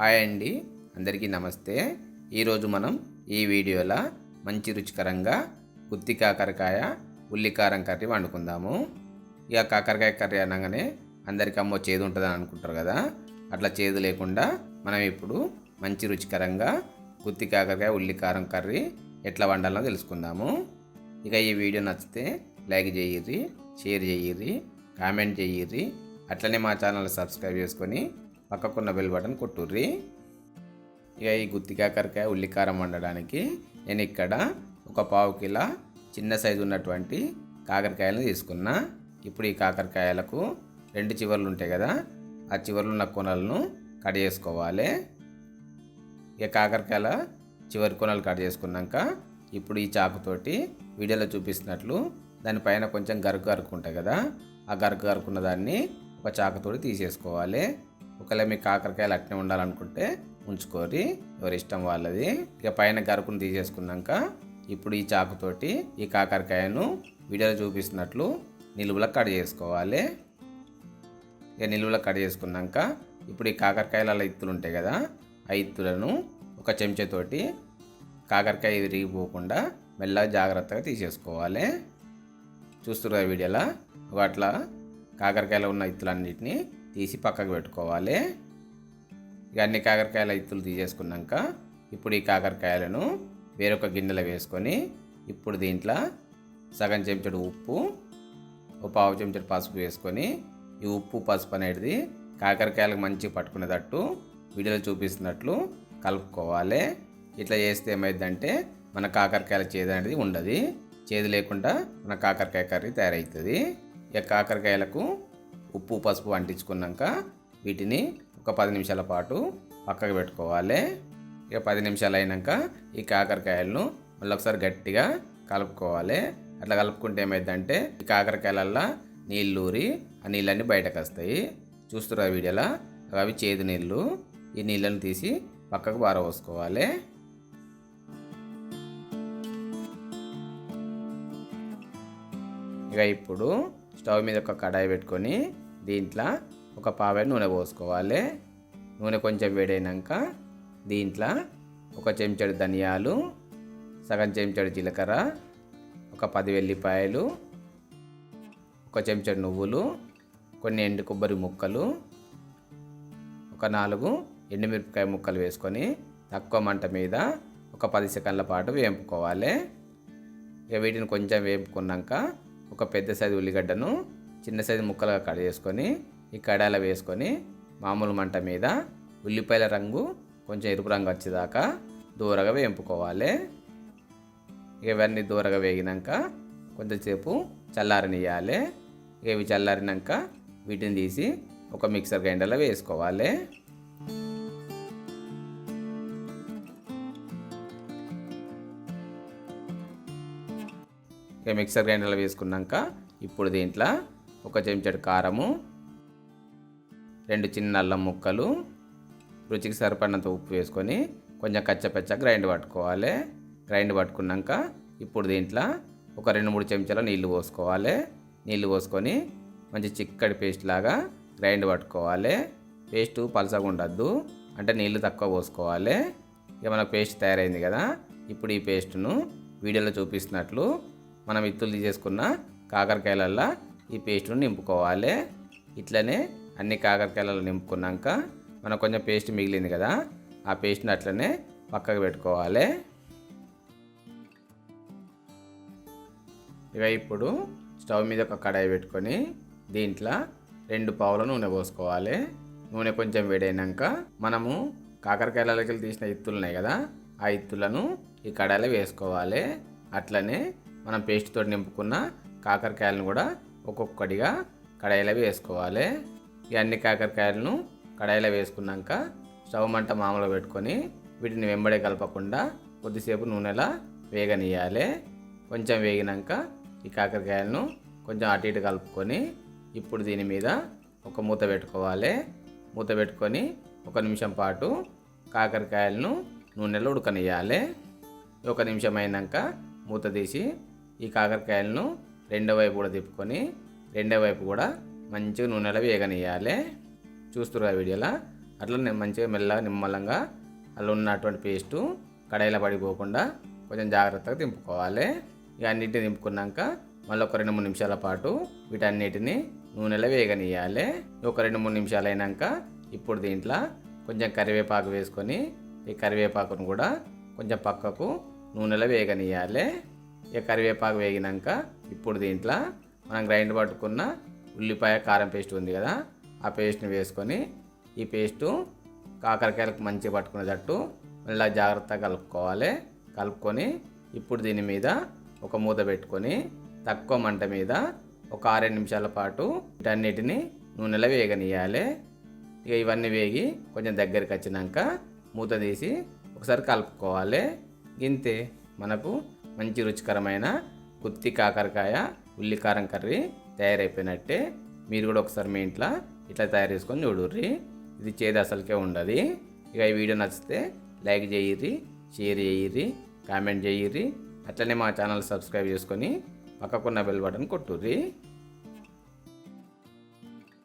Hi అండి. అందరికీ నమస్తే. ఈరోజు మనం ఈ వీడియోలో మంచి రుచికరంగా గుత్తి కాకరకాయ ఉల్లికారం కర్రీ వండుకుందాము. ఇక కాకరకాయ కర్రీ అనగానే అందరికీ అమ్మో చేదు ఉంటుందని అనుకుంటారు కదా. అట్లా చేదు లేకుండా మనం ఇప్పుడు మంచి రుచికరంగా గుత్తి కాకరకాయ ఉల్లికారం కర్రీ ఎట్లా వండాలో తెలుసుకుందాము. ఇక ఈ వీడియో నచ్చితే లైక్ చేయిర్రి షేర్ చేయిర్రి కామెంట్ చేయిర్రి. అట్లనే మా ఛానల్ సబ్స్క్రైబ్ చేసుకొని పక్కకున్న బెల్ బటన్ కొట్టుర్రి. ఇక ఈ గుత్తి కాకరకాయ ఉల్లికారం వండడానికి నేను ఇక్కడ ఒక పావు కిలో చిన్న సైజు ఉన్నటువంటి కాకరకాయలను తీసుకున్నా. ఇప్పుడు ఈ కాకరకాయలకు రెండు చివర్లు ఉంటాయి కదా ఆ చివర్లు ఉన్న కొనలను కట్ చేసుకోవాలి. ఇక కాకరకాయల చివరి కొనలు కట్ చేసుకున్నాక ఇప్పుడు ఈ చాకుతోటి వీడియోలో చూపిస్తున్నట్లు దానిపైన కొంచెం గరుకు గరుకు ఉంటాయి కదా ఆ గరుకు గరుకున్న దాన్ని ఒక చాకుతోటి తీసేసుకోవాలి. ఒకవేళ మీ కాకరకాయలు అట్నే ఉండాలనుకుంటే ఉంచుకోరి. ఎవరి ఇష్టం వాళ్ళది. ఇక పైన గరుకును తీసేసుకున్నాక ఇప్పుడు ఈ చాకుతోటి ఈ కాకరకాయను వీడియోలో చూపిస్తున్నట్లు నిలువులా కట్ చేసుకోవాలి. ఇక నిలువులా కట్ చేసుకున్నాక ఇప్పుడు ఈ కాకరకాయల ఇత్తులు ఉంటాయి కదా ఆ ఇత్తులను ఒక చెంచాతోటి కాకరకాయ విరిగిపోకుండా మెల్లగా జాగ్రత్తగా తీసేసుకోవాలి. చూస్తున్నారు వీడియోలో? ఒక అట్లా కాకరకాయలో ఉన్న ఇత్తులన్నిటిని తీసి పక్కకు పెట్టుకోవాలి. ఇక అన్ని కాకరకాయల ఇత్తులు తీసేసుకున్నాక ఇప్పుడు ఈ కాకరకాయలను వేరొక గిన్నెలో వేసుకొని ఇప్పుడు దీంట్లో సగం చెంచడు ఉప్పు ఒక పావు చెంచడు పసుపు వేసుకొని ఈ ఉప్పు పసుపు అనేది కాకరకాయలకు మంచిగా పట్టుకునేటట్టు వీడియోలో చూపిస్తున్నట్లు కలుపుకోవాలి. ఇట్లా చేస్తే ఏమైందంటే మన కాకరకాయల చేదు అనేది ఉండదు. చేదు లేకుండా మన కాకరకాయ కర్రీ తయారవుతుంది. ఇక కాకరకాయలకు ఉప్పు పసుపు అంటించుకున్నాక వీటిని ఒక పది నిమిషాల పాటు పక్కకు పెట్టుకోవాలి. ఇక పది నిమిషాలు అయినాక ఈ కాకరకాయలను మళ్ళీ ఒకసారి గట్టిగా కలుపుకోవాలి. అట్లా కలుపుకుంటే ఏమైందంటే ఈ కాకరకాయలల్లో నీళ్ళు ఊరి ఆ నీళ్ళన్నీ బయటకు వస్తాయి. చూస్తున్నారు వీడియోలో? అవి చేదు నీళ్ళు. ఈ నీళ్ళను తీసి పక్కకు పారబోసుకోవాలి ఇక ఇప్పుడు స్టవ్ మీద ఒక కడాయి పెట్టుకొని దీంట్లో ఒక పావెడు నూనె పోసుకోవాలి. నూనె కొంచెం వేడైనాక దీంట్లో ఒక చెంచాడు ధనియాలు సగం చెంచాడు జీలకర్ర ఒక పది వెల్లిపాయలు ఒక చెంచాడు నువ్వులు కొన్ని ఎండు కొబ్బరి ముక్కలు ఒక నాలుగు ఎండుమిరపకాయ ముక్కలు వేసుకొని తక్కువ మంట మీద ఒక పది సెకండ్ల పాటు వేపుకోవాలి. ఇక వీటిని కొంచెం వేపుకున్నాక ఒక పెద్ద సైజు ఉల్లిగడ్డను చిన్న సైజు ముక్కలుగా కట్ చేసుకొని ఈ కడాయిలో వేసుకొని మామూలు మంట మీద ఉల్లిపాయల రంగు కొంచెం ఎరుపు రంగు వచ్చేదాకా దూరగా వేయింపుకోవాలి ఇవన్నీ దూరగా వేగినాక కొంచెంసేపు చల్లారనియాలి ఇవి చల్లారినాక వీటిని తీసి ఒక మిక్సర్ గ్రైండర్లో వేసుకోవాలి. ఇక మిక్సర్ గ్రైండర్లో వేసుకున్నాక ఇప్పుడు దీంట్లో ఒక చెంచాడు కారము రెండు చిన్న అల్లం ముక్కలు రుచికి సరిపడినంత ఉప్పు వేసుకొని కొంచెం కచ్చపచ్చ గ్రైండ్ పట్టుకోవాలి. గ్రైండ్ పట్టుకున్నాక ఇప్పుడు దీంట్లో ఒక రెండు మూడు చెంచాల నీళ్ళు పోసుకోవాలి. నీళ్ళు పోసుకొని మంచి చిక్కటి పేస్ట్ లాగా గ్రైండ్ పట్టుకోవాలి. పేస్ట్ పలసగా ఉండద్దు అంటే నీళ్ళు తక్కువ పోసుకోవాలి. ఇక మనకు పేస్ట్ తయారైంది కదా ఇప్పుడు ఈ పేస్ట్ను వీడియోలో చూపిస్తున్నట్లు మనం ఇత్తులు తీసేసుకున్న కాకరకాయలల్లో ఈ పేస్ట్ను నింపుకోవాలి. ఇట్లనే అన్ని కాకరకాయలలో నింపుకున్నాక మనకు కొంచెం పేస్ట్ మిగిలింది కదా ఆ పేస్ట్ని అట్లనే పక్కకు పెట్టుకోవాలి. ఇక ఇప్పుడు స్టవ్ మీద ఒక కడాయి పెట్టుకొని దీంట్లో రెండు పావుల నూనె పోసుకోవాలి. నూనె కొంచెం వేడైనాక మనము కాకరకాయలకి తీసిన ఇత్తులు ఉన్నాయి కదా ఆ ఇత్తులను ఈ కడాయిలో వేసుకోవాలి. అట్లనే మనం పేస్ట్ తోటి నింపుకున్న కాకరకాయలను కూడా ఒక్కొక్కటిగా కడాయిలో వేసుకోవాలి. ఈ అన్ని కాకరకాయలను కడాయిలో వేసుకున్నాక స్టవ్ మంట మామూలు పెట్టుకొని వీటిని వెంబడే కలపకుండా కొద్దిసేపు నూనెలా వేగనీయాలి కొంచెం వేగినాక ఈ కాకరకాయలను కొంచెం అటు ఇటు కలుపుకొని ఇప్పుడు దీని మీద ఒక మూత పెట్టుకోవాలి. మూత పెట్టుకొని ఒక నిమిషం పాటు కాకరకాయలను నూనెలో ఉడకనియాలి ఒక నిమిషం అయినాక మూత తీసి ఈ కాకరకాయలను రెండో వైపు కూడా తిప్పుకొని రెండో వైపు కూడా మంచిగా నూనెలో వేగనియాలి చూస్తున్నారు వీడియోలో? అట్లా మంచిగా మెల్లగా నిమ్మలంగా అందులో ఉన్నటువంటి పేస్టు కడాయిలో పడిపోకుండా కొంచెం జాగ్రత్తగా దింపుకోవాలి ఇక అన్నిటిని దింపుకున్నాక మళ్ళీ ఒక రెండు మూడు నిమిషాల పాటు వీటన్నిటిని నూనెలో వేగనియాలి ఒక రెండు మూడు నిమిషాలు అయినాక ఇప్పుడు దీంట్లో కొంచెం కరివేపాకు వేసుకొని ఈ కరివేపాకును కూడా కొంచెం పక్కకు నూనెలో వేగనియాలి ఇక కరివేపాకు వేగినాక ఇప్పుడు దీంట్లో మనం గ్రైండ్ పట్టుకున్న ఉల్లిపాయ కారం పేస్ట్ ఉంది కదా ఆ పేస్ట్ని వేసుకొని ఈ పేస్టు కాకరకాయలకు మంచిగా పట్టుకునేటట్టు మళ్ళీ జాగ్రత్తగా కలుపుకోవాలి. కలుపుకొని ఇప్పుడు దీని మీద ఒక మూత పెట్టుకొని తక్కువ మంట మీద ఒక ఆరేడు నిమిషాల పాటు వీటన్నిటిని నూనెలో వేగనియాలి ఇక ఇవన్నీ వేగి కొంచెం దగ్గరికి వచ్చినాక మూత తీసి ఒకసారి కలుపుకోవాలి. గింతే మనకు మంచి రుచికరమైన కుత్తి కాకరకాయ ఉల్లికారం కర్రీ తయారైపోయినట్టే మీరు కూడా ఒకసారి మీ ఇంట్లో ఇట్లా తయారు చేసుకొని చూడుర్రి. ఇది చేదు అసలుకే ఉండదు. ఇక ఈ వీడియో నచ్చితే లైక్ చేయిర్రి షేర్ చేయిర్రి కామెంట్ చేయిర్రి. అట్లనే మా ఛానల్ సబ్స్క్రైబ్ చేసుకొని పక్కకున్న బెల్ బటన్ కొట్టుర్రి.